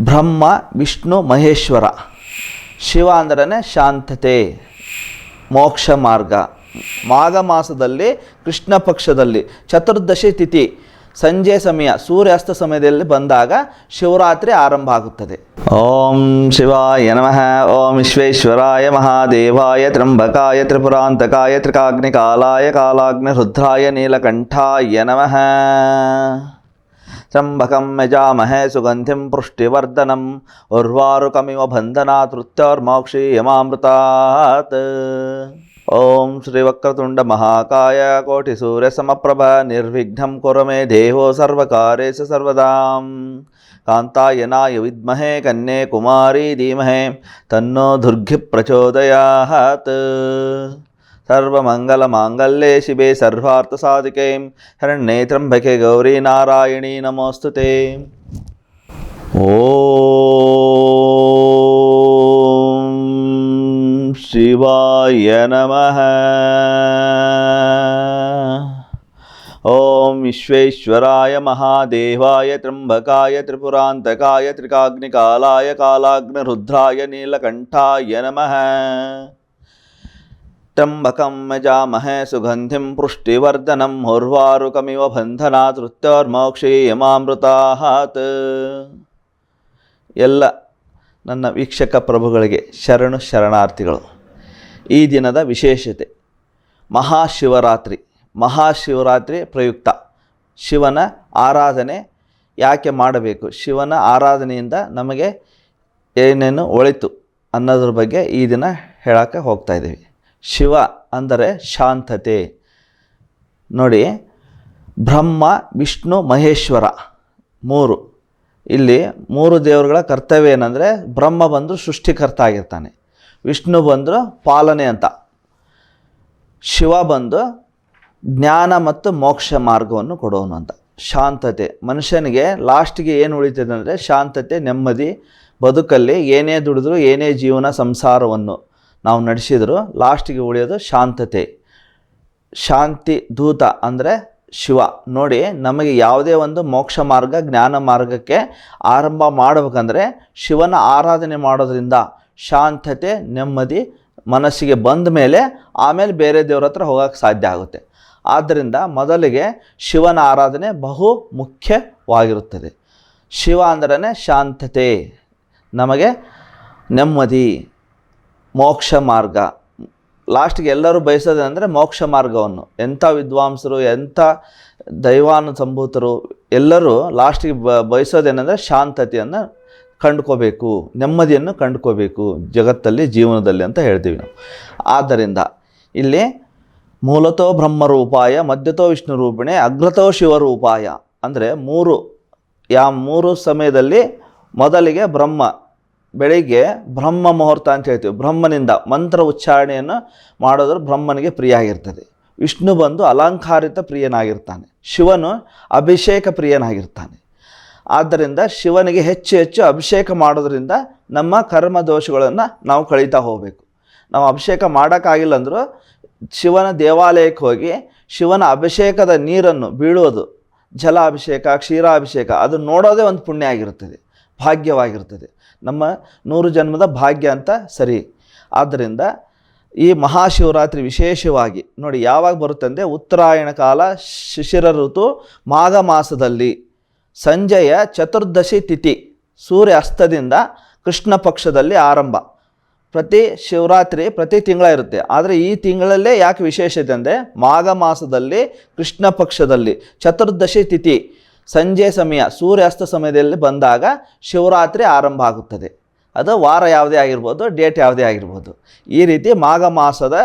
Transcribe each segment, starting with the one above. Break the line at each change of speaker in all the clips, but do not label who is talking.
ಬ್ರಹ್ಮ, ವಿಷ್ಣು, ಮಹೇಶ್ವರ. ಶಿವ ಅಂದ್ರೆ ಶಾಂತತೆ, ಮೋಕ್ಷ ಮಾರ್ಗ. ಮಾಘ ಮಾಸದಲ್ಲಿ ಕೃಷ್ಣ ಪಕ್ಷದಲ್ಲಿ ಚತುರ್ದಶಿ ತಿಥಿ, ಸಂಜೆ ಸಮಯ, ಸೂರ್ಯಾಸ್ತ ಸಮಯದಲ್ಲಿ ಬಂದಾಗ ಶಿವರಾತ್ರಿ ಆರಂಭ ಆಗುತ್ತದೆ. ಓಂ ಶಿವಾಯ ನಮಃ, ಓಂ ವಿಶ್ವೇಶ್ವರಾಯ ಮಹಾದೇವಾಯ ತ್ರಂಬಕಾಯ ತ್ರಿಪುರಾಂತಕಾಯ, ತ್ರಿಕಾಗ್ನಿಕಾಲಾಯ ಕಾಲಾಗ್ನಿ ರುದ್ರಾಯ ನೀಲಕಂಠಾಯ ನಮಃ. చంబకం యజామహే సుగంధిం పుష్టివర్ధనం ఉర్వారుకమివ బంధనాతృత్యోర్మోక్షీయమామృతాత్ ఓం శ్రీవక్రతుండ మహాకాయ కోటి సూర్య సమప్రభ నిర్విఘ్నం కురమే దేవో సర్వకారేషు సర్వదాం కాంతాయనాయ విద్మహే కన్యే కుమారీ ధీమహే తన్నో దుర్గి ప్రచోదయాత్ సర్వమంగళమాంగళ్యే శివే సర్వార్థసాధికే. హరణ్యే త్రంబకే గౌరీ నారాయణీ నమోస్తుతే. ఓ శివాయ నమ. ఓం విశ్వేశ్వరాయ మహాదేవాయ త్రంబకాయ త్రిపురాంతకాయ త్రికాగ్నికాలాయ కాలాగ్నిరుద్రాయ నీలకంఠాయ నమ. त्र्यम्बकं यजामहे सुगन्धिं पुष्टिवर्धनम् उर्वारुकमिव बन्धनात् मृत्योर्मोक्षीयमामृतात् ಎಲ್ಲ ನನ್ನ ವೀಕ್ಷಕ ಪ್ರಭುಗಳಿಗೆ ಶರಣು ಶರಣಾರ್ಥಿಗಳು ಈ ದಿನದ ವಿಶೇಷತೆ ಮಹಾಶಿವರಾತ್ರಿ ಮಹಾಶಿವರಾತ್ರಿ ಪ್ರಯುಕ್ತ ಶಿವನ ಆರಾಧನೆ ಯಾಕೆ ಮಾಡಬೇಕು ಶಿವನ ಆರಾಧನೆಯಿಂದ ನಮಗೆ ಏನೇನು ಒಳಿತು ಅನ್ನೋದ್ರ ಬಗ್ಗೆ ಈ ದಿನ ಹೇಳೋಕ್ಕೆ ಹೋಗ್ತಾ ಇದ್ದೀವಿ ಶಿವ ಅಂದರೆ ಶಾಂತತೆ. ನೋಡಿ, ಬ್ರಹ್ಮ, ವಿಷ್ಣು, ಮಹೇಶ್ವರ ಮೂರು. ಇಲ್ಲಿ ಮೂರು ದೇವರುಗಳ ಕರ್ತವ್ಯ ಏನಂದರೆ ಬ್ರಹ್ಮ ಬಂದು ಸೃಷ್ಟಿಕರ್ತ ಆಗಿರ್ತಾನೆ. ವಿಷ್ಣು ಬಂದರು ಪಾಲನೆ ಅಂತ. ಶಿವ ಬಂದು ಜ್ಞಾನ ಮತ್ತು ಮೋಕ್ಷ ಮಾರ್ಗವನ್ನು ಕೊಡೋನು ಅಂತ. ಶಾಂತತೆ. ಮನುಷ್ಯನಿಗೆ ಲಾಸ್ಟಿಗೆ ಏನು ಉಳಿತದೆ ಅಂದರೆ ಶಾಂತತೆ, ನೆಮ್ಮದಿ, ಬದುಕಲ್ಲಿ ಏನೇ ದುಡಿದ್ರು ಏನೇ ಜೀವನ, ಸಂಸಾರವನ್ನು. ನಾವು ನಡೆಸಿದ್ರು ಲಾಸ್ಟಿಗೆ ಉಳಿಯೋದು ಶಾಂತತೆ. ಶಾಂತಿ ದೂತ ಅಂದರೆ ಶಿವ. ನೋಡಿ, ನಮಗೆ ಯಾವುದೇ ಒಂದು ಮೋಕ್ಷ ಮಾರ್ಗ, ಜ್ಞಾನ ಮಾರ್ಗಕ್ಕೆ ಆರಂಭ ಮಾಡಬೇಕಂದ್ರೆ ಶಿವನ ಆರಾಧನೆ ಮಾಡೋದ್ರಿಂದ ಶಾಂತತೆ, ನೆಮ್ಮದಿ ಮನಸ್ಸಿಗೆ ಬಂದ ಮೇಲೆ ಆಮೇಲೆ ಬೇರೆ ದೇವ್ರ ಹತ್ರ ಹೋಗೋಕ್ಕೆ ಸಾಧ್ಯ ಆಗುತ್ತೆ. ಆದ್ದರಿಂದ ಮೊದಲಿಗೆ ಶಿವನ ಆರಾಧನೆ ಬಹು ಮುಖ್ಯವಾಗಿರುತ್ತದೆ. ಶಿವ ಅಂದ್ರೇ ಶಾಂತತೆ, ನಮಗೆ ನೆಮ್ಮದಿ. ಮೋಕ್ಷ ಮಾರ್ಗ. ಲಾಸ್ಟ್ಗೆ ಎಲ್ಲರೂ ಬಯಸೋದಂದರೆ ಮೋಕ್ಷ ಮಾರ್ಗವನ್ನು. ಎಂಥ ವಿದ್ವಾಂಸರು, ಎಂಥ ದೈವಾನುಸಂಭೂತರು, ಎಲ್ಲರೂ ಲಾಸ್ಟಿಗೆ ಬ ಬಯಸೋದೇನೆಂದರೆ ಶಾಂತತೆಯನ್ನು ಕಂಡುಕೋಬೇಕು, ನೆಮ್ಮದಿಯನ್ನು ಕಂಡುಕೋಬೇಕು, ಜಗತ್ತಲ್ಲಿ, ಜೀವನದಲ್ಲಿ ಅಂತ ಹೇಳ್ತೀವಿ ನಾವು. ಆದ್ದರಿಂದ ಇಲ್ಲಿ ಮೂಲತೋ ಬ್ರಹ್ಮರೂಪಾಯ, ಮಧ್ಯತೋ ವಿಷ್ಣು ರೂಪಿಣೆ, ಅಗ್ರತೋ ಶಿವರೂಪಾಯ ಅಂದರೆ ಮೂರು, ಯಾ ಮೂರು ಸಮಯದಲ್ಲಿ ಮೊದಲಿಗೆ ಬ್ರಹ್ಮ ಬೆಳಿಗ್ಗೆ ಬ್ರಹ್ಮ ಮುಹೂರ್ತ ಅಂತ ಹೇಳ್ತೀವಿ. ಬ್ರಹ್ಮನಿಂದ ಮಂತ್ರ ಉಚ್ಚಾರಣೆಯನ್ನು ಮಾಡೋದ್ರೆ ಬ್ರಹ್ಮನಿಗೆ ಪ್ರಿಯ ಆಗಿರ್ತದೆ ವಿಷ್ಣು ಬಂದು ಅಲಂಕಾರಿತ ಪ್ರಿಯನಾಗಿರ್ತಾನೆ. ಶಿವನು ಅಭಿಷೇಕ ಪ್ರಿಯನಾಗಿರ್ತಾನೆ. ಆದ್ದರಿಂದ ಶಿವನಿಗೆ ಹೆಚ್ಚು ಹೆಚ್ಚು ಅಭಿಷೇಕ ಮಾಡೋದ್ರಿಂದ ನಮ್ಮ ಕರ್ಮ ದೋಷಗಳನ್ನು ನಾವು ಕಳೀತಾ ಹೋಗಬೇಕು. ನಾವು ಅಭಿಷೇಕ ಮಾಡೋಕ್ಕಾಗಿಲ್ಲ ಅಂದರೂ ಶಿವನ ದೇವಾಲಯಕ್ಕೆ ಹೋಗಿ ಶಿವನ ಅಭಿಷೇಕದ ನೀರನ್ನು ಬೀಳೋದು ಜಲಾಭಿಷೇಕ, ಕ್ಷೀರಾಭಿಷೇಕ ಅದು ನೋಡೋದೇ ಒಂದು ಪುಣ್ಯ ಆಗಿರುತ್ತದೆ ಭಾಗ್ಯವಾಗಿರ್ತದೆ. ನಮ್ಮ ನೂರು ಜನ್ಮದ ಭಾಗ್ಯ ಅಂತ ಸರಿ. ಆದ್ದರಿಂದ ಈ ಮಹಾಶಿವರಾತ್ರಿ ವಿಶೇಷವಾಗಿ ನೋಡಿ ಯಾವಾಗ ಬರುತ್ತೆ ಅಂದರೆ ಉತ್ತರಾಯಣ ಕಾಲ ಶಿಶಿರ ಋತು ಮಾಘ ಮಾಸದಲ್ಲಿ. ಸಂಜೆಯ ಚತುರ್ದಶಿ ತಿಥಿ ಸೂರ್ಯ ಅಸ್ತದಿಂದ ಕೃಷ್ಣ ಪಕ್ಷದಲ್ಲಿ ಆರಂಭ. ಪ್ರತಿ ಶಿವರಾತ್ರಿ ಪ್ರತಿ ತಿಂಗಳ ಇರುತ್ತೆ. ಆದರೆ ಈ ತಿಂಗಳಲ್ಲೇ ಯಾಕೆ ವಿಶೇಷತೆ ಅಂದರೆ ಮಾಘ ಮಾಸದಲ್ಲಿ ಕೃಷ್ಣ ಪಕ್ಷದಲ್ಲಿ ಚತುರ್ದಶಿ ತಿಥಿ ಸಂಜೆ ಸಮಯ, ಸೂರ್ಯಾಸ್ತ ಸಮಯದಲ್ಲಿ ಬಂದಾಗ ಶಿವರಾತ್ರಿ ಆರಂಭ ಆಗುತ್ತದೆ. ಅದು ವಾರ ಯಾವುದೇ ಆಗಿರ್ಬೋದು, ಡೇಟ್ ಯಾವುದೇ ಆಗಿರ್ಬೋದು. ಈ ರೀತಿ ಮಾಘ ಮಾಸದ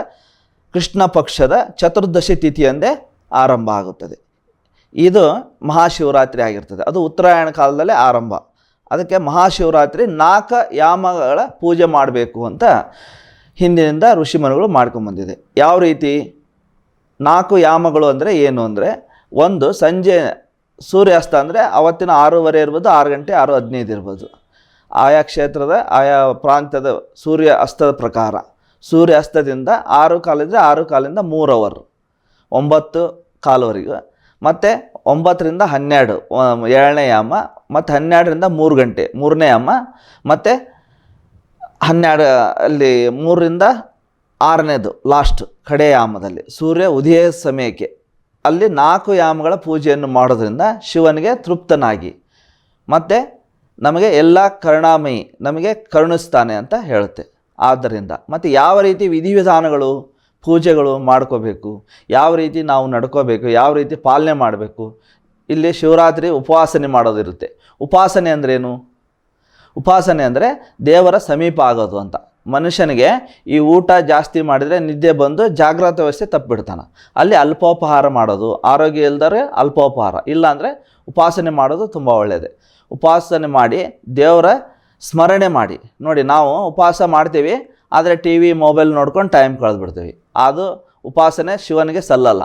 ಕೃಷ್ಣ ಪಕ್ಷದ ಚತುರ್ದಶಿ ತಿಥಿಯಂದೇ ಆರಂಭ ಆಗುತ್ತದೆ. ಇದು ಮಹಾಶಿವರಾತ್ರಿ ಆಗಿರ್ತದೆ. ಅದು ಉತ್ತರಾಯಣ ಕಾಲದಲ್ಲೇ ಆರಂಭ. ಅದಕ್ಕೆ ಮಹಾಶಿವರಾತ್ರಿ ನಾಕ ಯಾಮಗಳ ಪೂಜೆ ಮಾಡಬೇಕು ಅಂತ ಹಿಂದಿನಿಂದ ಋಷಿಮನುಗಳು ಮಾಡ್ಕೊಂಬಂದಿದೆ ಯಾವ ರೀತಿ? ನಾಲ್ಕು ಯಾಮಗಳು ಅಂದರೆ ಏನು ಅಂದರೆ, ಒಂದು ಸಂಜೆ ಸೂರ್ಯಾಸ್ತ ಅಂದರೆ ಅವತ್ತಿನ ಆರೂವರೆ ಇರ್ಬೋದು, ಆರು ಗಂಟೆ, ಆರು ಹದಿನೈದು ಇರ್ಬೋದು. ಆಯಾ ಕ್ಷೇತ್ರದ, ಆಯಾ ಪ್ರಾಂತ್ಯದ ಸೂರ್ಯ ಅಸ್ತದ ಪ್ರಕಾರ. ಸೂರ್ಯಾಸ್ತದಿಂದ ಆರು ಕಾಲಿದ್ರೆ ಆರು ಕಾಲಿಂದ ಮೂರು ಅವರ್. ಒಂಬತ್ತು ಕಾಲುವರೆಗೂ. ಮತ್ತು ಒಂಬತ್ತರಿಂದ ಹನ್ನೆರಡು ಏಳನೇ ಯಾಮ, ಮತ್ತು ಹನ್ನೆರಡರಿಂದ ಮೂರು ಗಂಟೆ, ಮೂರನೇ ಯಾಮ, ಮತ್ತು ಹನ್ನೆರಡು ಅಲ್ಲಿ ಮೂರರಿಂದ ಆರನೇದು, ಲಾಸ್ಟ್ ಕಡೆಯಾಮದಲ್ಲಿ ಸೂರ್ಯ ಉದಯ ಸಮಯಕ್ಕೆ. ಅಲ್ಲಿ ನಾಲ್ಕು ಯಾಮಗಳ ಪೂಜೆಯನ್ನು ಮಾಡೋದ್ರಿಂದ ಶಿವನಿಗೆ ತೃಪ್ತನಾಗಿ. ಮತ್ತು ನಮಗೆ ಎಲ್ಲ ಕರುಣಾಮಯಿ, ನಮಗೆ ಕರುಣಿಸ್ತಾನೆ ಅಂತ ಹೇಳುತ್ತೆ. ಆದ್ದರಿಂದ ಮತ್ತು ಯಾವ ರೀತಿ ವಿಧಿವಿಧಾನಗಳು, ಪೂಜೆಗಳು ಮಾಡ್ಕೋಬೇಕು, ಯಾವ ರೀತಿ ನಾವು ನಡ್ಕೋಬೇಕು, ಯಾವ ರೀತಿ ಪಾಲನೆ ಮಾಡಬೇಕು, ಇಲ್ಲಿ ಶಿವರಾತ್ರಿ ಉಪವಾಸನೆ ಮಾಡೋದಿರುತ್ತೆ. ಉಪಾಸನೆ ಅಂದ್ರೇನು? ಉಪಾಸನೆ ಅಂದರೆ ದೇವರ ಸಮೀಪ ಆಗೋದು ಅಂತ. ಮನುಷ್ಯನಿಗೆ ಈ ಊಟ ಜಾಸ್ತಿ ಮಾಡಿದರೆ ನಿದ್ದೆ ಬಂದು ಜಾಗ್ರತೆ ವ್ಯವಸ್ಥೆ ತಪ್ಪಿಬಿಡ್ತಾನೆ ಅಲ್ಲಿ ಅಲ್ಪೋಪಹಾರ ಮಾಡೋದು, ಆರೋಗ್ಯ ಇಲ್ದರೆ ಅಲ್ಪೋಪಹಾರ, ಇಲ್ಲಾಂದರೆ ಉಪಾಸನೆ ಮಾಡೋದು ತುಂಬ ಒಳ್ಳೆಯದೇ ಉಪಾಸನೆ ಮಾಡಿ, ದೇವರ ಸ್ಮರಣೆ ಮಾಡಿ. ನೋಡಿ, ನಾವು ಉಪವಾಸ ಮಾಡ್ತೀವಿ, ಆದರೆ ಟಿ ವಿ, ಮೊಬೈಲ್ ನೋಡ್ಕೊಂಡು ಟೈಮ್ ಕಳೆದ್ಬಿಡ್ತೀವಿ. ಅದು ಉಪಾಸನೆ ಶಿವನಿಗೆ ಸಲ್ಲಲ್ಲ.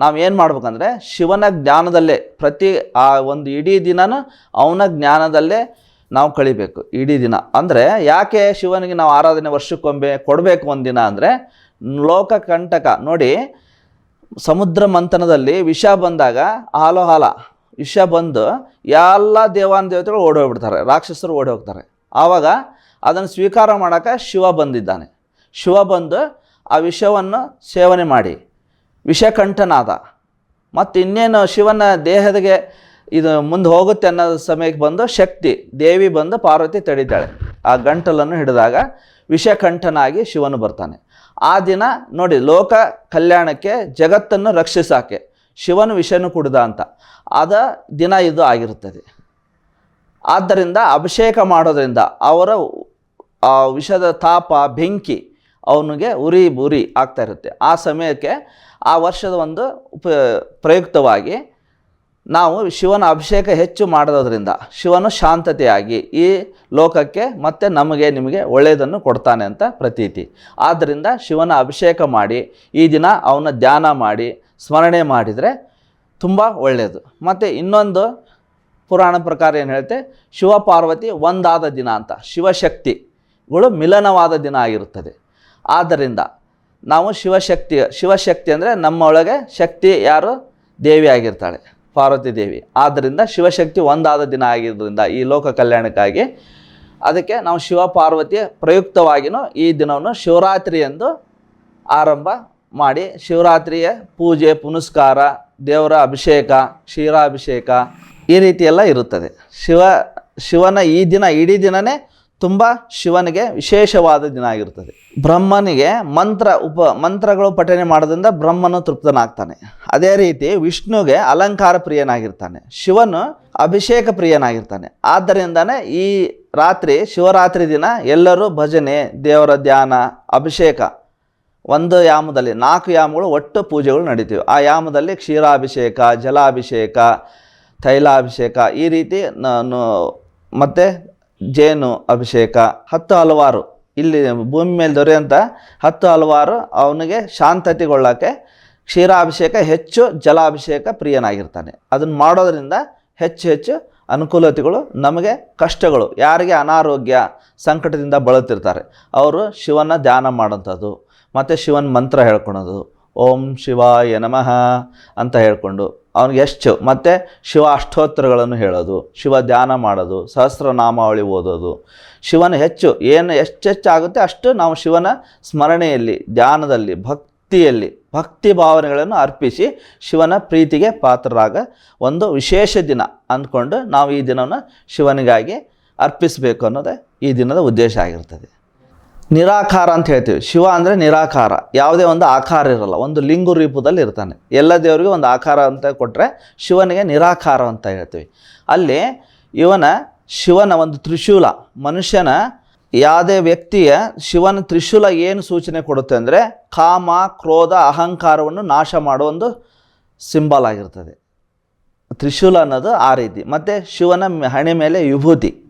ನಾವು ಏನು ಮಾಡ್ಬೇಕಂದ್ರೆ, ಶಿವನ ಜ್ಞಾನದಲ್ಲೇ ಪ್ರತಿ ಆ ಒಂದು ಇಡೀ ದಿನನೂ ಅವನ ಜ್ಞಾನದಲ್ಲೇ ನಾವು ಕಳಿಬೇಕು ಇಡೀ ದಿನ. ಅಂದರೆ ಯಾಕೆ ಶಿವನಿಗೆ ನಾವು ಆರಾಧನೆ ವರ್ಷಕ್ಕೊಮ್ಮೆ ಕೊಡಬೇಕು ಒಂದು ದಿನ ಅಂದರೆ, ಲೋಕ ಕಂಟಕ, ನೋಡಿ, ಸಮುದ್ರ ಮಂಥನದಲ್ಲಿ ವಿಷ ಬಂದಾಗ ಹಾಲೋ ಹಾಲ, ವಿಷ ಬಂದು ಎಲ್ಲ ದೇವಾನ ದೇವತೆಗಳು ಓಡಿ ಹೋಗ್ಬಿಡ್ತಾರೆ ರಾಕ್ಷಸರು ಓಡಿ ಹೋಗ್ತಾರೆ ಆವಾಗ ಅದನ್ನು ಸ್ವೀಕಾರ ಮಾಡೋಕ್ಕೆ ಶಿವ ಬಂದಿದ್ದಾನೆ. ಶಿವ ಬಂದು ಆ ವಿಷವನ್ನು ಸೇವನೆ ಮಾಡಿ. ವಿಷಕಂಠನಾದ. ಮತ್ತು ಇನ್ನೇನು ಶಿವನ ದೇಹದಿಗೆ ಇದು ಮುಂದೆ ಹೋಗುತ್ತೆ ಅನ್ನೋ ಸಮಯಕ್ಕೆ ಬಂದು ಶಕ್ತಿ, ದೇವಿ ಬಂದು ಪಾರ್ವತಿ ತಡಿತಾಳೆ. ಆ ಗಂಟಲನ್ನು ಹಿಡಿದಾಗ ವಿಷಕಂಠನಾಗಿ ಶಿವನು ಬರ್ತಾನೆ. ಆ ದಿನ ನೋಡಿ ಲೋಕ ಕಲ್ಯಾಣಕ್ಕೆ ಜಗತ್ತನ್ನು ರಕ್ಷಿಸಾಕೆ ಶಿವನು ವಿಷನು ಕುಡಿದ ಅಂತ. ಅದ ದಿನ ಇದು ಆಗಿರುತ್ತದೆ. ಆದ್ದರಿಂದ ಅಭಿಷೇಕ ಮಾಡೋದರಿಂದ ಅವರ ಆ ವಿಷದ ತಾಪ, ಬೆಂಕಿ ಅವನಿಗೆ ಉರಿ ಬುರಿ ಆಗ್ತಾ ಇರುತ್ತೆ. ಆ ಸಮಯಕ್ಕೆ ಆ ವರ್ಷದ ಒಂದು ಉಪ ಪ್ರಯುಕ್ತವಾಗಿ ನಾವು ಶಿವನ ಅಭಿಷೇಕ ಹೆಚ್ಚು ಮಾಡೋದ್ರಿಂದ ಶಿವನು ಶಾಂತತೆಯಾಗಿ ಈ ಲೋಕಕ್ಕೆ ಮತ್ತು ನಮಗೆ ನಿಮಗೆ ಒಳ್ಳೆಯದನ್ನು ಕೊಡ್ತಾನೆ ಅಂತ ಪ್ರತೀತಿ. ಆದ್ದರಿಂದ ಶಿವನ ಅಭಿಷೇಕ ಮಾಡಿ, ಈ ದಿನ ಅವನ ಧ್ಯಾನ ಮಾಡಿ, ಸ್ಮರಣೆ ಮಾಡಿದರೆ ತುಂಬ ಒಳ್ಳೆಯದು. ಮತ್ತು ಇನ್ನೊಂದು ಪುರಾಣ ಪ್ರಕಾರ ಏನು ಹೇಳುತ್ತೆ? ಶಿವ ಪಾರ್ವತಿ ಒಂದಾದ ದಿನ ಅಂತ, ಶಿವಶಕ್ತಿಗಳು ಮಿಲನವಾದ ದಿನ ಆಗಿರುತ್ತದೆ. ಆದ್ದರಿಂದ ನಾವು ಶಿವಶಕ್ತಿ ಶಿವಶಕ್ತಿ ಅಂದರೆ ನಮ್ಮೊಳಗೆ ಶಕ್ತಿ ಯಾರು? ದೇವಿ ಆಗಿರ್ತಾಳೆ. ಪಾರ್ವತಿ ದೇವಿ. ಆದ್ದರಿಂದ ಶಿವಶಕ್ತಿ ಒಂದಾದ ದಿನ ಆಗಿರೋದ್ರಿಂದ ಈ ಲೋಕ ಕಲ್ಯಾಣಕ್ಕಾಗಿ ಅದಕ್ಕೆ ನಾವು ಶಿವ ಪಾರ್ವತಿ ಪ್ರಯುಕ್ತವಾಗಿಯೂ ಈ ದಿನವನ್ನು ಶಿವರಾತ್ರಿ ಎಂದು ಆರಂಭ ಮಾಡಿ ಶಿವರಾತ್ರಿಯ ಪೂಜೆ, ಪುನಸ್ಕಾರ, ದೇವರ ಅಭಿಷೇಕ, ಕ್ಷೀರಾಭಿಷೇಕ ಈ ರೀತಿಯೆಲ್ಲ ಇರುತ್ತದೆ. ಶಿವ, ಶಿವನ ಈ ದಿನ ಇಡೀ ದಿನವೇ ತುಂಬ ಶಿವನಿಗೆ ವಿಶೇಷವಾದ ದಿನ ಆಗಿರುತ್ತದೆ ಬ್ರಹ್ಮನಿಗೆ ಮಂತ್ರ ಉಪ, ಮಂತ್ರಗಳು ಪಠನೆ ಮಾಡೋದ್ರಿಂದ ಬ್ರಹ್ಮನು ತೃಪ್ತನಾಗ್ತಾನೆ. ಅದೇ ರೀತಿ ವಿಷ್ಣುಗೆ ಅಲಂಕಾರ ಪ್ರಿಯನಾಗಿರ್ತಾನೆ. ಶಿವನು ಅಭಿಷೇಕ ಪ್ರಿಯನಾಗಿರ್ತಾನೆ. ಆದ್ದರಿಂದನೇ ಈ ರಾತ್ರಿ, ಶಿವರಾತ್ರಿ ದಿನ ಎಲ್ಲರೂ ಭಜನೆ, ದೇವರ ಧ್ಯಾನ, ಅಭಿಷೇಕ, ಒಂದು ಯಾಮದಲ್ಲಿ, ನಾಲ್ಕು ಯಾಮಗಳು ಒಟ್ಟು ಪೂಜೆಗಳು ನಡೀತೀವಿ. ಆ ಯಾಮದಲ್ಲಿ ಕ್ಷೀರಾಭಿಷೇಕ, ಜಲಾಭಿಷೇಕ, ತೈಲಾಭಿಷೇಕ ಈ ರೀತಿ ನಾನು ಮತ್ತು ಜೇನು ಅಭಿಷೇಕ, ಹತ್ತು ಹಲವಾರು. ಇಲ್ಲಿ ಭೂಮಿ ಮೇಲೆ ದೊರೆಯುವಂಥ ಹತ್ತು ಹಲವಾರು ಅವನಿಗೆ ಶಾಂತತೆಗೊಳ್ಳೋಕ್ಕೆ ಕ್ಷೀರಾಭಿಷೇಕ, ಹೆಚ್ಚು ಜಲಾಭಿಷೇಕ ಪ್ರಿಯನಾಗಿರ್ತಾನೆ. ಅದನ್ನು ಮಾಡೋದರಿಂದ ಹೆಚ್ಚು ಹೆಚ್ಚು ಅನುಕೂಲತೆಗಳು, ನಮಗೆ ಕಷ್ಟಗಳು, ಯಾರಿಗೆ ಅನಾರೋಗ್ಯ ಸಂಕಟದಿಂದ ಬಳಲ್ತಿರ್ತಾರೆ ಅವರು ಶಿವನ ಧ್ಯಾನ ಮಾಡೋಂಥದ್ದು ಮತ್ತು ಶಿವನ ಮಂತ್ರ ಹೇಳ್ಕೊಳೋದು, ಓಂ ಶಿವಾಯ ನಮಃ ಅಂತ ಹೇಳ್ಕೊಂಡು ಅವ್ನಿಗೆ ಎಷ್ಟು ಮತ್ತು ಶಿವ ಅಷ್ಟೋತ್ತರಗಳನ್ನು ಹೇಳೋದು, ಶಿವ ಧ್ಯಾನ ಮಾಡೋದು, ಸಹಸ್ರನಾಮಾವಳಿ ಓದೋದು. ಶಿವನ ಹೆಚ್ಚು, ಏನು ಎಷ್ಟೆಚ್ಚು ಆಗುತ್ತೆ ಅಷ್ಟು ನಾವು ಶಿವನ ಸ್ಮರಣೆಯಲ್ಲಿ, ಧ್ಯಾನದಲ್ಲಿ, ಭಕ್ತಿಯಲ್ಲಿ, ಭಕ್ತಿ ಭಾವನೆಗಳನ್ನು ಅರ್ಪಿಸಿ ಶಿವನ ಪ್ರೀತಿಗೆ ಪಾತ್ರರಾಗ ಒಂದು ವಿಶೇಷ ದಿನ ಅಂದ್ಕೊಂಡು ನಾವು ಈ ದಿನವನ್ನು ಶಿವನಿಗಾಗಿ ಅರ್ಪಿಸಬೇಕು ಅನ್ನೋದೇ ಈ ದಿನದ ಉದ್ದೇಶ ಆಗಿರ್ತದೆ. ನಿರಾಕಾರ ಅಂತ ಹೇಳ್ತೀವಿ. ಶಿವ ಅಂದರೆ ನಿರಾಕಾರ. ಯಾವುದೇ ಒಂದು ಆಕಾರ ಇರಲ್ಲ. ಒಂದು ಲಿಂಗು ರೂಪದಲ್ಲಿ ಇರ್ತಾನೆ. ಎಲ್ಲ ದೇವರಿಗೂ ಒಂದು ಆಕಾರ ಅಂತ ಕೊಟ್ಟರೆ ಶಿವನಿಗೆ ನಿರಾಕಾರ ಅಂತ ಹೇಳ್ತೀವಿ. ಅಲ್ಲಿ ಇವನ ಶಿವನ ಒಂದು ತ್ರಿಶೂಲ, ಮನುಷ್ಯನ ಯಾವುದೇ ವ್ಯಕ್ತಿಯ ಶಿವನ ತ್ರಿಶೂಲ ಏನು ಸೂಚನೆ ಕೊಡುತ್ತೆ ಅಂದರೆ ಕಾಮ, ಕ್ರೋಧ, ಅಹಂಕಾರವನ್ನು ನಾಶ ಮಾಡೋ ಒಂದು ಸಿಂಬಲ್ ಆಗಿರ್ತದೆ. ತ್ರಿಶೂಲ ಅನ್ನೋದು ಆ ರೀತಿ. ಮತ್ತು ಶಿವನ ಹಣೆ ಮೇಲೆ ವಿಭೂತಿ.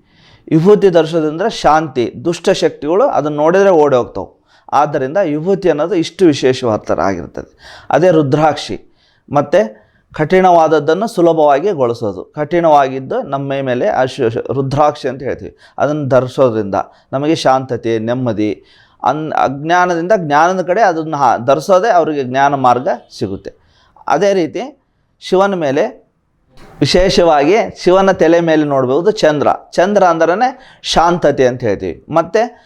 ವಿಭೂತಿ ಧರಿಸೋದ್ರಿಂದ ಶಾಂತಿ ದುಷ್ಟಶಕ್ತಿಗಳು ಅದನ್ನು ನೋಡಿದರೆ ಓಡಿ ಹೋಗ್ತವೆ. ಆದ್ದರಿಂದ ವಿಭೂತಿ ಅನ್ನೋದು ಇಷ್ಟು ವಿಶೇಷವಾದ ಆಗಿರ್ತದೆ ಅದೇ ರುದ್ರಾಕ್ಷಿ. ಮತ್ತು ಕಠಿಣವಾದದ್ದನ್ನು ಸುಲಭವಾಗಿ ಗೊಳಿಸೋದು. ಕಠಿಣವಾಗಿದ್ದು ನಮ್ಮ ಮೇಲೆ ಅಶ್ ರುದ್ರಾಕ್ಷಿ ಅಂತ ಹೇಳ್ತೀವಿ. ಅದನ್ನು ಧರಿಸೋದ್ರಿಂದ ನಮಗೆ ಶಾಂತತೆ, ನೆಮ್ಮದಿ, ಅನ್ ಅಜ್ಞಾನದಿಂದ ಜ್ಞಾನದ ಕಡೆ ಅದನ್ನು ಧರಿಸೋದೇ ಅವರಿಗೆ ಜ್ಞಾನ ಮಾರ್ಗ ಸಿಗುತ್ತೆ. ಅದೇ ರೀತಿ ಶಿವನ ಮೇಲೆ ವಿಶೇಷವಾಗಿ ಶಿವನ ತಲೆ ಮೇಲೆ ನೋಡ್ಬೋದು ಚಂದ್ರ. ಚಂದ್ರ ಅಂದ್ರೆ ಶಾಂತತೆ ಅಂತ ಹೇಳ್ತೀವಿ. ಮತ್ತು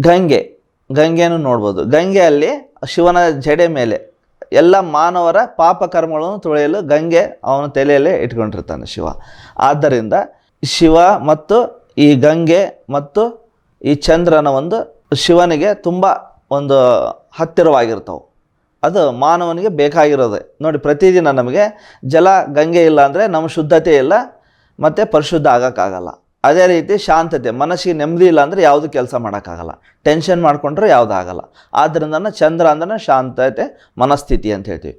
ಗಂಗೆ. ಗಂಗೆನೂ ನೋಡ್ಬೋದು. ಗಂಗೆಯಲ್ಲಿ ಶಿವನ ಜಡೆ ಮೇಲೆ ಎಲ್ಲ ಮಾನವರ ಪಾಪಕರ್ಮಗಳನ್ನು ತೊಳೆಯಲು ಗಂಗೆ ಅವನ ತಲೆಯಲ್ಲೇ ಇಟ್ಕೊಂಡಿರ್ತಾನೆ ಶಿವ. ಆದ್ದರಿಂದ ಶಿವ ಮತ್ತು ಈ ಗಂಗೆ ಮತ್ತು ಈ ಚಂದ್ರನ ಒಂದು ಶಿವನಿಗೆ ತುಂಬ ಒಂದು ಹತ್ತಿರವಾಗಿರ್ತಾವೆ. ಅದು ಮಾನವನಿಗೆ ಬೇಕಾಗಿರೋದೆ. ನೋಡಿ, ಪ್ರತಿದಿನ ನಮಗೆ ಜಲ, ಗಂಗೆ ಇಲ್ಲ ಅಂದರೆ ನಮ್ಮ ಶುದ್ಧತೆ ಇಲ್ಲ, ಮತ್ತು ಪರಿಶುದ್ಧ ಆಗೋಕ್ಕಾಗಲ್ಲ. ಅದೇ ರೀತಿ ಶಾಂತತೆ, ಮನಸ್ಸಿಗೆ ನೆಮ್ಮದಿ ಇಲ್ಲ ಅಂದರೆ ಯಾವುದು ಕೆಲಸ ಮಾಡೋಕ್ಕಾಗಲ್ಲ. ಟೆನ್ಷನ್ ಮಾಡಿಕೊಂಡ್ರೆ ಯಾವುದು ಆಗಲ್ಲ. ಆದ್ದರಿಂದ ಚಂದ್ರ ಅಂದ್ರೆ ಶಾಂತತೆ, ಮನಸ್ಥಿತಿ ಅಂತ ಹೇಳ್ತೀವಿ.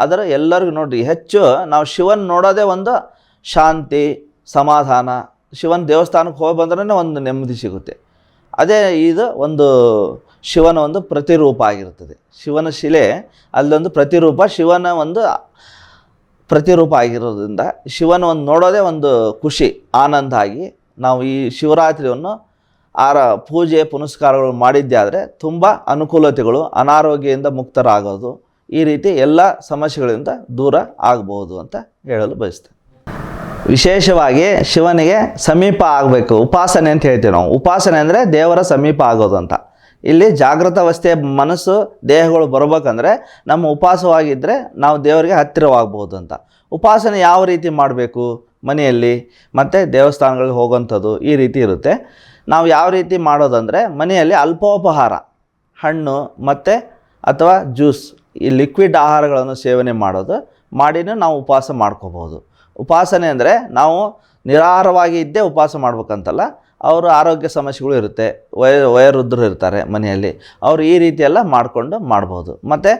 ಆದರೆ ಎಲ್ಲರಿಗೂ ನೋಡಿರಿ ಹೆಚ್ಚು ನಾವು ಶಿವನ್ ನೋಡೋದೇ ಒಂದು ಶಾಂತಿ, ಸಮಾಧಾನ. ಶಿವನ ದೇವಸ್ಥಾನಕ್ಕೆ ಹೋಗಿ ಬಂದ್ರೇ ಒಂದು ನೆಮ್ಮದಿ ಸಿಗುತ್ತೆ. ಅದೇ ಇದು ಒಂದು ಶಿವನ ಒಂದು ಪ್ರತಿರೂಪ ಆಗಿರುತ್ತದೆ. ಶಿವನ ಶಿಲೆ ಅಲ್ಲೊಂದು ಪ್ರತಿರೂಪ, ಶಿವನ ಒಂದು ಪ್ರತಿರೂಪ ಆಗಿರೋದ್ರಿಂದ ಶಿವನ ಒಂದು ನೋಡೋದೇ ಒಂದು ಖುಷಿ, ಆನಂದ ಆಗಿ ನಾವು ಈ ಶಿವರಾತ್ರಿಯನ್ನು ಆರ ಪೂಜೆ ಪುನಸ್ಕಾರಗಳು ಮಾಡಿದ್ದೇ ಆದರೆ ತುಂಬ ಅನುಕೂಲತೆಗಳು, ಅನಾರೋಗ್ಯದಿಂದ ಮುಕ್ತರಾಗೋದು, ಈ ರೀತಿ ಎಲ್ಲ ಸಮಸ್ಯೆಗಳಿಂದ ದೂರ ಆಗಬಹುದು ಅಂತ ಹೇಳಲು ಬಯಸ್ತೇನೆ. ವಿಶೇಷವಾಗಿ ಶಿವನಿಗೆ ಸಮೀಪ ಆಗಬೇಕು, ಉಪಾಸನೆ ಅಂತ ಹೇಳ್ತೀವಿ ನಾವು. ಉಪಾಸನೆ ಅಂದರೆ ದೇವರ ಸಮೀಪ ಆಗೋದು ಅಂತ. ಇಲ್ಲಿ ಜಾಗೃತ ಅವಸ್ಥೆಯ ಮನಸ್ಸು, ದೇಹಗಳು ಬರ್ಬೇಕಂದ್ರೆ ನಮ್ಮ ಉಪವಾಸವಾಗಿದ್ದರೆ ನಾವು ದೇವರಿಗೆ ಹತ್ತಿರವಾಗ್ಬೋದು ಅಂತ. ಉಪಾಸನೆ ಯಾವ ರೀತಿ ಮಾಡಬೇಕು ಮನೆಯಲ್ಲಿ? ಮತ್ತು ದೇವಸ್ಥಾನಗಳಿಗೆ ಹೋಗೋಂಥದ್ದು ಈ ರೀತಿ ಇರುತ್ತೆ. ನಾವು ಯಾವ ರೀತಿ ಮಾಡೋದಂದರೆ ಮನೆಯಲ್ಲಿ ಅಲ್ಪೋಪಹಾರ, ಹಣ್ಣು, ಮತ್ತು ಅಥವಾ ಜ್ಯೂಸ್, ಈ ಲಿಕ್ವಿಡ್ ಆಹಾರಗಳನ್ನು ಸೇವನೆ ಮಾಡೋದು ಮಾಡಿನೂ ನಾವು ಉಪವಾಸ ಮಾಡ್ಕೋಬೋದು ಉಪಾಸನೆ ಅಂದರೆ ನಾವು ನಿರಾಹಾರವಾಗಿ ಇದ್ದೇ ಉಪವಾಸ ಮಾಡ್ಬೇಕಂತಲ್ಲ ಅವರು ಆರೋಗ್ಯ ಸಮಸ್ಯೆಗಳು ಇರುತ್ತೆ, ವಯ, ವಯೋವೃದ್ಧರು ಇರ್ತಾರೆ ಮನೆಯಲ್ಲಿ, ಅವರು ಈ ರೀತಿಯೆಲ್ಲ ಮಾಡಿಕೊಂಡು ಮಾಡ್ಬೋದು. ಮತ್ತು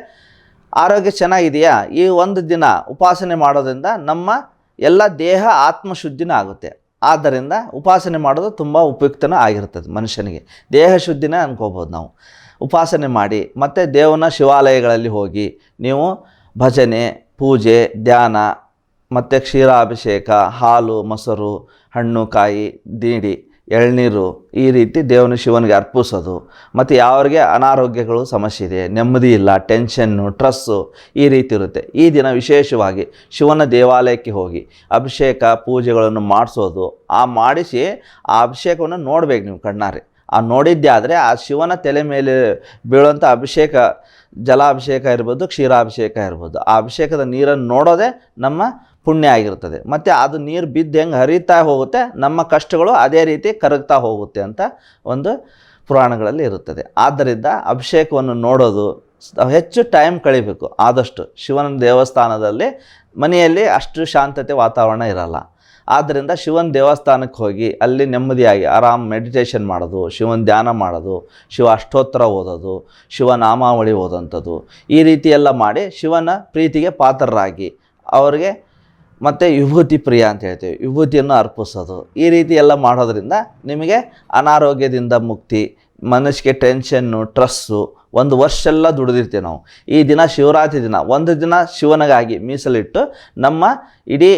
ಆರೋಗ್ಯ ಚೆನ್ನಾಗಿದೆಯಾ? ಈ ಒಂದು ದಿನ ಉಪಾಸನೆ ಮಾಡೋದ್ರಿಂದ ನಮ್ಮ ಎಲ್ಲ ದೇಹ ಆತ್ಮಶುದ್ಧಿನ ಆಗುತ್ತೆ. ಆದ್ದರಿಂದ ಉಪಾಸನೆ ಮಾಡೋದು ತುಂಬ ಉಪಯುಕ್ತನೂ ಆಗಿರ್ತದೆ ಮನುಷ್ಯನಿಗೆ. ದೇಹ ಶುದ್ಧಿನೇ ಅನ್ಕೋಬೋದು ನಾವು. ಉಪಾಸನೆ ಮಾಡಿ, ಮತ್ತು ದೇವನ ಶಿವಾಲಯಗಳಲ್ಲಿ ಹೋಗಿ, ನೀವು ಭಜನೆ, ಪೂಜೆ, ಧ್ಯಾನ, ಮತ್ತು ಕ್ಷೀರಾಭಿಷೇಕ, ಹಾಲು, ಮೊಸರು, ಹಣ್ಣು, ಕಾಯಿ, ದೀಡಿ ಎಳ್ನೀರು ಈ ರೀತಿ ದೇವನ ಶಿವನಿಗೆ ಅರ್ಪಿಸೋದು. ಮತ್ತು ಯಾವ್ರಿಗೆ ಅನಾರೋಗ್ಯಗಳು ಸಮಸ್ಯೆ ಇದೆ, ನೆಮ್ಮದಿ ಇಲ್ಲ ಟೆನ್ಷನ್ನು ಟ್ರಸ್ಸು ಈ ರೀತಿ ಇರುತ್ತೆ. ಈ ದಿನ ವಿಶೇಷವಾಗಿ ಶಿವನ ದೇವಾಲಯಕ್ಕೆ ಹೋಗಿ ಅಭಿಷೇಕ, ಪೂಜೆಗಳನ್ನು ಮಾಡಿಸೋದು, ಆ ಮಾಡಿಸಿ ಆ ಅಭಿಷೇಕವನ್ನು ನೋಡಬೇಕು ನೀವು ಕಣ್ಣಾರೆ. ಆ ನೋಡಿದ್ದೇ ಆದರೆ ಆ ಶಿವನ ತಲೆ ಮೇಲೆ ಬೀಳುವಂಥ ಅಭಿಷೇಕ, ಜಲಾಭಿಷೇಕ ಇರ್ಬೋದು, ಕ್ಷೀರಾಭಿಷೇಕ ಇರ್ಬೋದು. ಆ ಅಭಿಷೇಕದ ನೀರನ್ನು ನೋಡೋದೇ ನಮ್ಮ ಪುಣ್ಯ ಆಗಿರ್ತದೆ ಮತ್ತು ಅದು ನೀರು ಬಿದ್ದು ಹೆಂಗೆ ಹರಿತಾ ಹೋಗುತ್ತೆ, ನಮ್ಮ ಕಷ್ಟಗಳು ಅದೇ ರೀತಿ ಕರಗ್ತಾ ಹೋಗುತ್ತೆ ಅಂತ ಒಂದು ಪುರಾಣಗಳಲ್ಲಿ ಇರುತ್ತದೆ. ಆದ್ದರಿಂದ ಅಭಿಷೇಕವನ್ನು ನೋಡೋದು ಹೆಚ್ಚು ಟೈಮ್ ಕಳಿಬೇಕು. ಆದಷ್ಟು ಶಿವನ ದೇವಸ್ಥಾನದಲ್ಲಿ ಮನೆಯಲ್ಲಿ ಅಷ್ಟು ಶಾಂತತೆ ವಾತಾವರಣ ಇರಲ್ಲ. ಆದ್ದರಿಂದ ಶಿವನ ದೇವಸ್ಥಾನಕ್ಕೆ ಹೋಗಿ ಅಲ್ಲಿ ನೆಮ್ಮದಿಯಾಗಿ ಆರಾಮ್ ಮೆಡಿಟೇಷನ್ ಮಾಡೋದು, ಶಿವನ ಧ್ಯಾನ ಮಾಡೋದು, ಶಿವ ಅಷ್ಟೋತ್ತರ ಓದೋದು ಶಿವನಾಮಾವಳಿ ಓದೋಂಥದ್ದು ಈ ರೀತಿ ಎಲ್ಲ ಮಾಡಿ ಶಿವನ ಪ್ರೀತಿಗೆ ಪಾತ್ರರಾಗಿ ಅವರಿಗೆ ಮತ್ತು ವಿಭೂತಿ ಪ್ರಿಯ ಅಂತ ಹೇಳ್ತೀವಿ. ವಿಭೂತಿಯನ್ನು ಅರ್ಪಿಸೋದು. ಈ ರೀತಿ ಎಲ್ಲ ಮಾಡೋದ್ರಿಂದ ನಿಮಗೆ ಅನಾರೋಗ್ಯದಿಂದ ಮುಕ್ತಿ, ಮನಸ್ಸಿಗೆ ಟೆನ್ಷನ್ನು ಟ್ರಸ್ಸು ಒಂದು ವರ್ಷ ಎಲ್ಲ ದುಡಿದಿರ್ತೀವಿ ನಾವು. ಈ ದಿನ ಶಿವರಾತ್ರಿ ದಿನ, ಒಂದು ದಿನ ಶಿವನಿಗಾಗಿ ಮೀಸಲಿಟ್ಟು ನಮ್ಮ ಇಡೀ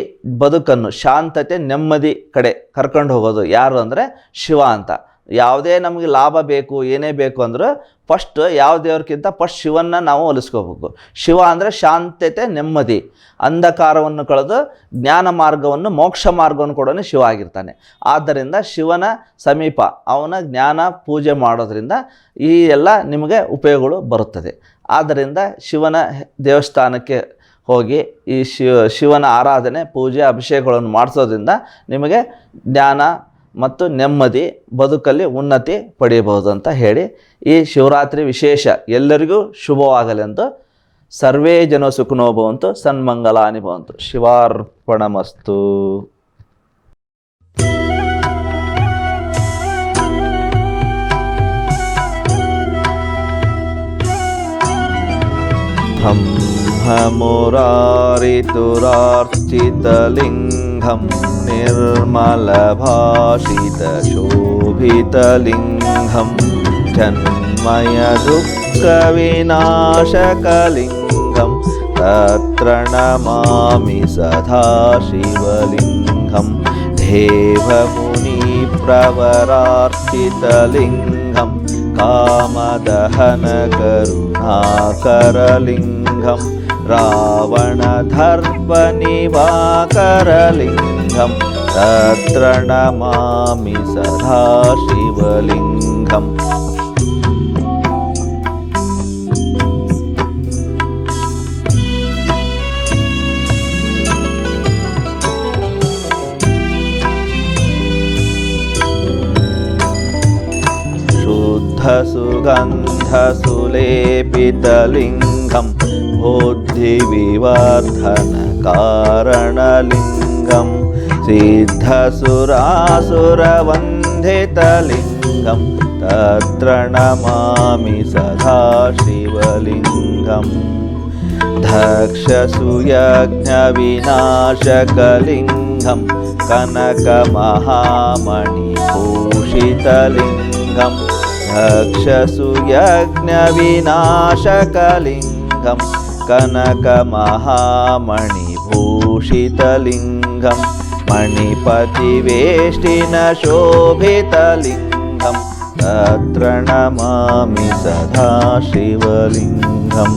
ಬದುಕನ್ನು ಶಾಂತತೆ, ನೆಮ್ಮದಿ ಕಡೆ ಕರ್ಕೊಂಡು ಹೋಗೋದು ಯಾರು ಅಂದರೆ ಶಿವ ಅಂತ. ಯಾವುದೇ ನಮಗೆ ಲಾಭ ಬೇಕು, ಏನೇ ಬೇಕು ಅಂದರೂ ಫಸ್ಟ್ ಯಾವ ದೇವ್ರಕ್ಕಿಂತ ಫಸ್ಟ್ ಶಿವನ್ನ ನಾವು ಒಲಿಸ್ಕೋಬೇಕು ಶಿವ ಅಂದರೆ ಶಾಂತತೆ, ನೆಮ್ಮದಿ. ಅಂಧಕಾರವನ್ನು ಕಳೆದು ಜ್ಞಾನ ಮಾರ್ಗವನ್ನು, ಮೋಕ್ಷ ಮಾರ್ಗವನ್ನು ಕೊಡೋನೇ ಶಿವ ಆಗಿರ್ತಾನೆ. ಆದ್ದರಿಂದ ಶಿವನ ಸಮೀಪ ಅವನ ಜ್ಞಾನ ಪೂಜೆ ಮಾಡೋದ್ರಿಂದ ಈ ಎಲ್ಲ ನಿಮಗೆ ಉಪಯೋಗಗಳು ಬರುತ್ತದೆ. ಆದ್ದರಿಂದ ಶಿವನ ದೇವಸ್ಥಾನಕ್ಕೆ ಹೋಗಿ ಈ ಶಿವ, ಶಿವನ ಆರಾಧನೆ, ಪೂಜೆ, ಅಭಿಷೇಕಗಳನ್ನು ಮಾಡಿಸೋದ್ರಿಂದ ನಿಮಗೆ ಜ್ಞಾನ ಮತ್ತು ನೆಮ್ಮದಿ, ಬದುಕಲ್ಲಿ ಉನ್ನತಿ ಪಡೆಯಬಹುದು ಅಂತ ಹೇಳಿ ಈ ಶಿವರಾತ್ರಿ ವಿಶೇಷ ಎಲ್ಲರಿಗೂ ಶುಭವಾಗಲೆಂದು ಸರ್ವೇ ಜನ ಸುಖನೋ ಭವಂತು ಸನ್ಮಂಗಲಾನಿ ಭವಂತು ಶಿವಾರ್ಪಣಮಸ್ತು ब्रह्ममुरारितुरार्चितलिङ्गं निर्मलभाषितशोभितलिङ्गं जन्मयदुःखविनाशकलिङ्गं तत्र नमामि सदा शिवलिङ्गं देवमुनिप्रवरार्चितलिङ्गं कामदहनकरुणाकरलिङ्गं रावणदर्पनिवाकरलिङ्गं तत्र नमामि सदा शिवलिङ्गम्। शुद्धसुगन्धसुलेपितलिङ्गं विवर्धनकारणलिङ्गं सिद्धसुरासुरवन्दितलिङ्गं तत्र नमामि सदा शिवलिङ्गं। धक्षसुयज्ञविनाशकलिङ्गं कनकमहामणिभूषितलिङ्गं। धक्षसुयज्ञविनाशकलिङ्गम् कनकमहामणिभूषितलिङ्गं मणिपतिवेष्टिनशोभितलिङ्गं तत्र नमामि सदा शिवलिङ्गम्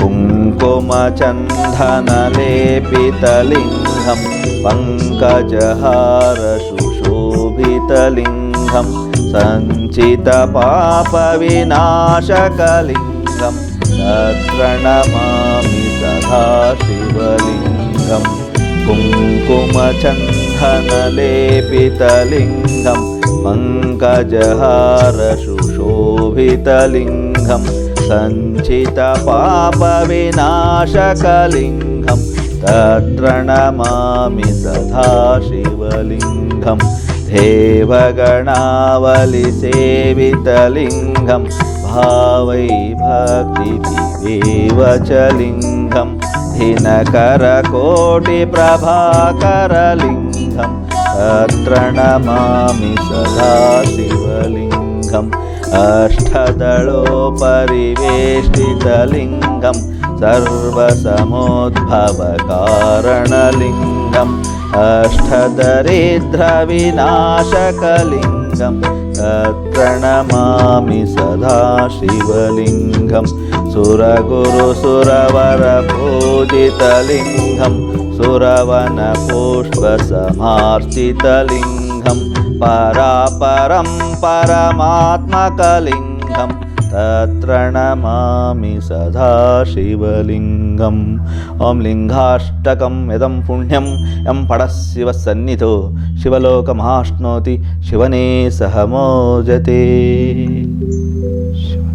कुङ्कुमचन्दनलेपितलिङ्गं पङ्कजहारशुशोभितलिङ्गं सञ्चितपापविनाशकलिङ्गं तत्र नमामि सदा शिवलिङ्गं कुङ्कुमचन्दनलेपितलिङ्गं पङ्कजहारशुशोभितलिङ्गं सञ्चितपापविनाशकलिङ्गं तत्र नमामि सदा शिवलिङ्गं देवगणावलिसेवितलिङ्गं भावै भक्तिभिरेव च लिङ्गं। दिनकरकोटिप्रभाकरलिङ्गं तत्र नमामि सदा शिवलिङ्गम् अष्टदलोपरिवेष्टितलिङ्गं। सर्वसमुद्भवकारणलिङ्गम् अष्टदरिद्रविनाशकलिङ्गं। तत्र नमामि सदा शिवलिङ्गं। सुरगुरुसुरवरपूजितलिङ्गं। सुरवनपुष्पसमार्चितलिङ्गं परापरं परमात्मकलिङ्गं తత్రణమామి సదాశివలింగం ఓం లింగాష్టకం యదం పుణ్యం యం పడశివ సన్నిధో శివలోకమాష్ణోతి శివనే సహమోజతే శివ